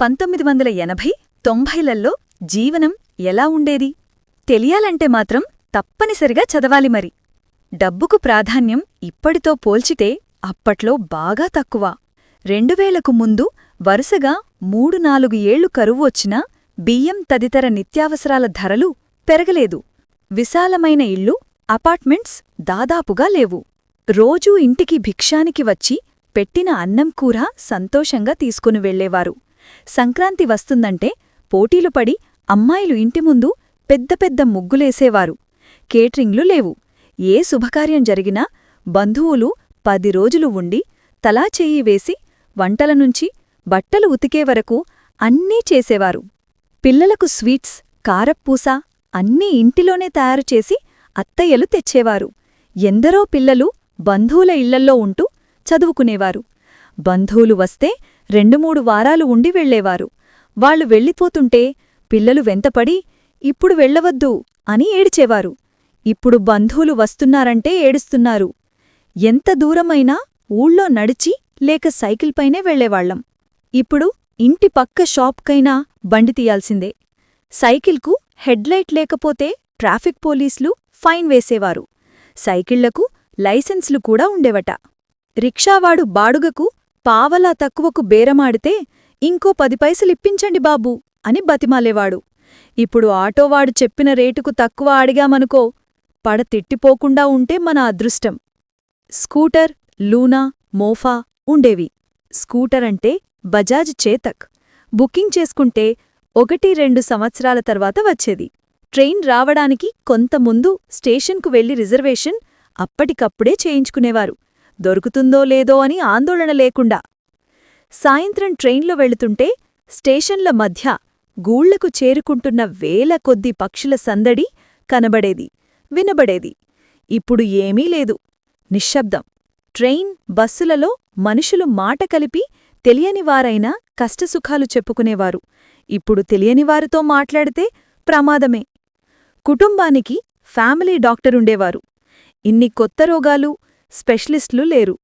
పంతొమ్మిది వందల ఎనభై తొంభైలల్లో జీవనం ఎలా ఉండేది? తెలియాలంటే మాత్రం తప్పనిసరిగా చదవాలి మరి. డబ్బుకు ప్రాధాన్యం ఇప్పటితో పోల్చితే అప్పట్లో బాగా తక్కువ. రెండువేలకు ముందు వరుసగా మూడు నాలుగు ఏళ్ళు కరువు వచ్చినా బియ్యం తదితర నిత్యావసరాల ధరలు పెరగలేదు. విశాలమైన ఇళ్ళు అపార్ట్మెంట్స్ దాదాపుగా లేవు. రోజూ ఇంటికి భిక్షానికి వచ్చి పెట్టిన అన్నం కూర సంతోషంగా తీసుకుని వెళ్ళేవారు సంక్రాంతి వస్తుందంటే పోటీలు పడి అమ్మాయిలు ఇంటి ముందు పెద్ద పెద్ద ముగ్గులేసేవారు. కేటరింగ్లు లేవు. ఏ శుభకార్యం జరిగినా బంధువులు పది రోజులు ఉండి తలా చెయ్యి వేసి వంటల నుంచి బట్టలు ఉతికే వరకు అన్నీ చేసేవారు. పిల్లలకు స్వీట్స్ కారప్పూస అన్నీ ఇంటిలోనే తయారుచేసి అత్తయ్యలు తెచ్చేవారు. ఎందరో పిల్లలు బంధువుల ఇళ్ళల్లో ఉంటూ చదువుకునేవారు. బంధువులు వస్తే రెండు మూడు వారాలు ఉండి వెళ్ళేవారు వాళ్ళు వెళ్ళిపోతుంటే పిల్లలు వెంతపడి ఇప్పుడు వెళ్ళవద్దు అని ఏడిచేవారు. ఇప్పుడు బంధువులు వస్తున్నారంటే ఏడుస్తున్నారు. ఎంత దూరమైనా ఊళ్ళో నడిచి లేక సైకిల్పైనే వెళ్ళేవాళ్ళం ఇప్పుడు ఇంటి పక్క షాప్కైనా బండి తీయాల్సిందే. సైకిల్కు హెడ్లైట్ లేకపోతే ట్రాఫిక్ పోలీసులు ఫైన్ వేసేవారు. సైకిళ్ళకు లైసెన్సులు కూడా ఉండేవట. రిక్షావాడు బాడుగకు పావలా తక్కువకు బేరమాడితే ఇంకో పది పైసలిప్పించండి బాబూ అని బతిమాలేవాడు. ఇప్పుడు ఆటోవాడు చెప్పిన రేటుకు తక్కువ అడిగామనుకో పడ తిట్టిపోకుండా ఉంటే మన అదృష్టం. స్కూటర్ లూనా మోఫా ఉండేవి. స్కూటర్ అంటే బజాజ్ చేతక్. బుకింగ్ చేసుకుంటే ఒకటి రెండు సంవత్సరాల తర్వాత వచ్చేది. ట్రైన్ రావడానికి కొంత ముందు స్టేషన్కు వెళ్ళి రిజర్వేషన్ అప్పటికప్పుడే చేయించుకునేవారు. దొరుకుతుందో లేదో అని ఆందోళన లేకుండా సాయంత్రం ట్రైన్లో వెళుతుంటే స్టేషన్ల మధ్య గూళ్ళకు చేరుకుంటున్న వేల కొద్ది పక్షుల సందడి కనబడేది వినబడేది. ఇప్పుడు ఏమీ లేదు. నిశ్శబ్దం. ట్రైన్ బస్సులలో మనుషులు మాట కలిపి తెలియనివారైనా కష్టసుఖాలు చెప్పుకునేవారు. ఇప్పుడు తెలియనివారితో మాట్లాడితే ప్రమాదమే. కుటుంబానికి ఫ్యామిలీ డాక్టరుండేవారు ఇన్ని కొత్త రోగాలు స్పెషలిస్టులు లేరు.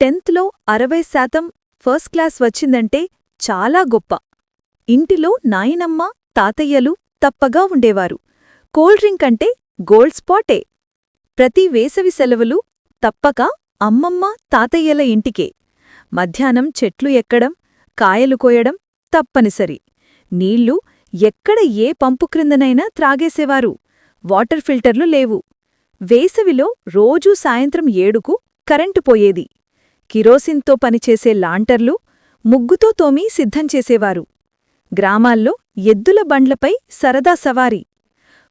టెన్త్లో అరవై శాతం ఫస్ట్ క్లాస్ వచ్చిందంటే చాలా గొప్ప. ఇంటిలో నాయనమ్మ తాతయ్యలు తప్పగా ఉండేవారు. కూల్ డ్రింక్ అంటే గోల్డ్ స్పాటే. ప్రతి వేసవి సెలవులు తప్పక అమ్మమ్మ తాతయ్యల ఇంటికే. మధ్యాహ్నం చెట్లు ఎక్కడం కాయలు కోయడం తప్పనిసరి. నీళ్ళు ఎక్కడ ఏ పంపు క్రిందనైనా త్రాగేసేవారు. వాటర్ ఫిల్టర్లు లేవు. వేసవిలో రోజూ సాయంత్రం ఏడుకు కరెంటు పోయేది. కిరోసిన్తో పనిచేసే లాంటర్లు ముగ్గుతో తోమి సిద్ధం చేసేవారు. గ్రామాల్లో ఎద్దుల బండ్లపై సరదా సవారీ.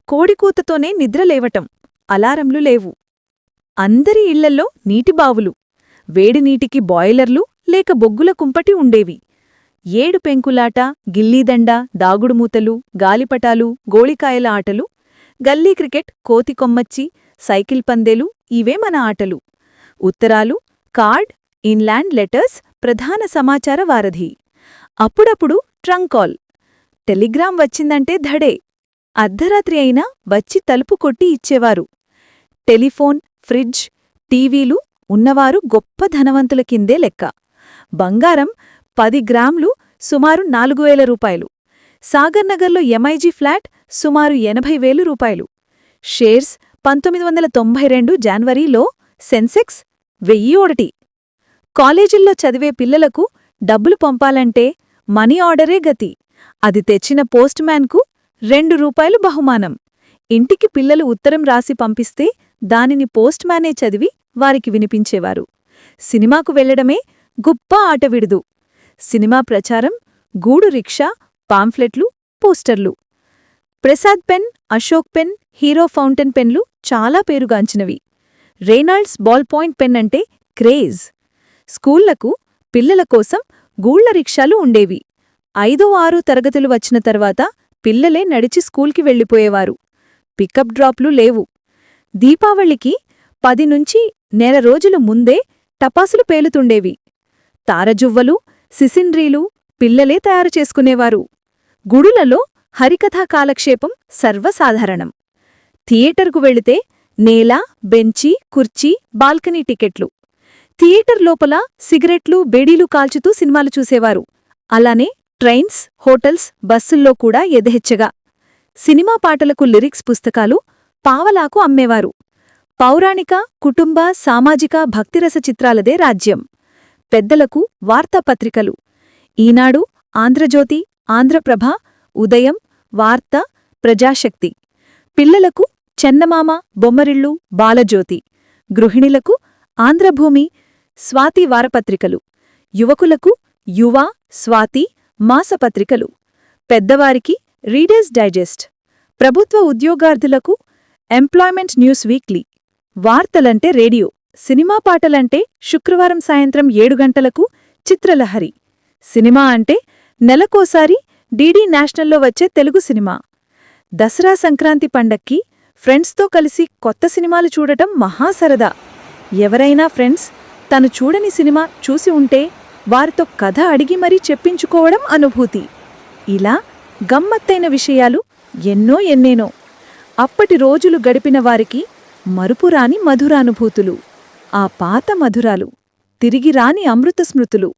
కోడికూతతోనే నిద్రలేవటం అలారంలు లేవు. అందరి ఇళ్ళల్లో నీటిబావులు వేడినీటికి బాయిలర్లు లేక బొగ్గుల కుంపటి ఉండేవి. ఏడు పెంకులాట గిల్లీదండ దాగుడుమూతలు గాలిపటాలు గోళికాయల ఆటలు గల్లీ క్రికెట్ కోతికొమ్మచ్చి సైకిల్ పందేలు ఇవే మన ఆటలు. ఉత్తరాలు కార్డ్ ఇన్లాండ్ లెటర్స్ ప్రధాన సమాచార వారధి. అప్పుడప్పుడు ట్రంక్ కాల్. టెలిగ్రామ్ వచ్చిందంటే ధడే. అర్ధరాత్రి అయినా వచ్చి తలుపు కొట్టి ఇచ్చేవారు. టెలిఫోన్ ఫ్రిడ్జ్ టీవీలు ఉన్నవారు గొప్ప ధనవంతుల కిందే లెక్క. బంగారం పది గ్రాములు సుమారు నాలుగు వేల రూపాయలు. సాగర్నగర్లో ఎంఐజీ ఫ్లాట్ సుమారు ఎనభై వేలు రూపాయలు. షేర్స్ పంతొమ్మిది వందల తొంభై రెండు జాన్వరిలో సెన్సెక్స్ వెయ్యి ఒకటి. కాలేజీల్లో చదివే పిల్లలకు డబ్బులు పంపాలంటే మనీ ఆర్డరే గతి. అది తెచ్చిన పోస్ట్ మ్యాన్కు రెండు రూపాయలు బహుమానం. ఇంటికి పిల్లలు ఉత్తరం రాసి పంపిస్తే దానిని పోస్ట్ మ్యానే చదివి వారికి వినిపించేవారు. సినిమాకు వెళ్ళడమే గుప్ప ఆటవిడుదు సినిమా ప్రచారం గూడు రిక్షా పాంఫ్లెట్లు పోస్టర్లు. Prasad pen Ashok pen Hero fountain పెన్లు చాలా పేరుగాంచినవి. రేనాల్డ్స్ బాల్ పాయింట్ పెన్ అంటే క్రేజ్. స్కూళ్ళకు పిల్లల కోసం గూళ్ళ రిక్షాలు ఉండేవి. ఐదో ఆరు తరగతులు వచ్చిన తర్వాత పిల్లలే నడిచి స్కూల్కి వెళ్ళిపోయేవారు. పికప్ డ్రాప్లు లేవు. దీపావళికి పది నుంచి నెల రోజుల ముందే టపాసులు పేలుతుండేవి. తారజువ్వలు సిసిండ్రీలు పిల్లలే తయారు చేసుకునేవారు. గుడులలో హరికథా కాలక్షేపం సర్వసాధారణం. థియేటర్కు వెళితే నేల బెంచి కుర్చీ బాల్కనీ టికెట్లు. థియేటర్ లోపల సిగరెట్లు బేడీలు కాల్చుతూ సినిమాలు చూసేవారు. అలానే ట్రైన్స్ హోటల్స్ బస్సుల్లో కూడా ఎదహెచ్చగా. సినిమా పాటలకు లిరిక్స్ పుస్తకాలు పావలాకు అమ్మేవారు. పౌరాణిక కుటుంబ సామాజిక భక్తిరస చిత్రాలదే రాజ్యం. పెద్దలకు వార్తాపత్రికలు. ఈనాడు ఆంధ్రజ్యోతి ఆంధ్రప్రభ ఉదయం వార్త ప్రజాశక్తి. పిల్లలకు చందమామ బొమ్మరిళ్ళు బాలజ్యోతి. గృహిణులకు ఆంధ్రభూమి స్వాతి వారపత్రికలు. యువకులకు యువ స్వాతి మాసపత్రికలు. పెద్దవారికి రీడర్స్ డైజెస్ట్. ప్రభుత్వ ఉద్యోగార్థులకు ఎంప్లాయ్మెంట్ న్యూస్ వీక్లీ. వార్తలంటే రేడియో సినిమా పాటలంటే శుక్రవారం సాయంత్రం ఏడు గంటలకు చిత్రలహరి. సినిమా అంటే నెలకోసారి డీడీ నేషనల్లో వచ్చే తెలుగు సినిమా. దసరా సంక్రాంతి పండక్కి ఫ్రెండ్స్తో కలిసి కొత్త సినిమాలు చూడటం మహాసరదా. ఎవరైనా ఫ్రెండ్స్ తను చూడని సినిమా చూసి ఉంటే వారితో కథ అడిగి మరీ చెప్పించుకోవడం అనుభూతి. ఇలా గమ్మత్తైన విషయాలు ఎన్నో ఎన్నేనో. అప్పటి రోజులు గడిపిన వారికి మరుపురాని మధురానుభూతులు. ఆ పాత మధురాలు తిరిగి రాని అమృత స్మృతులు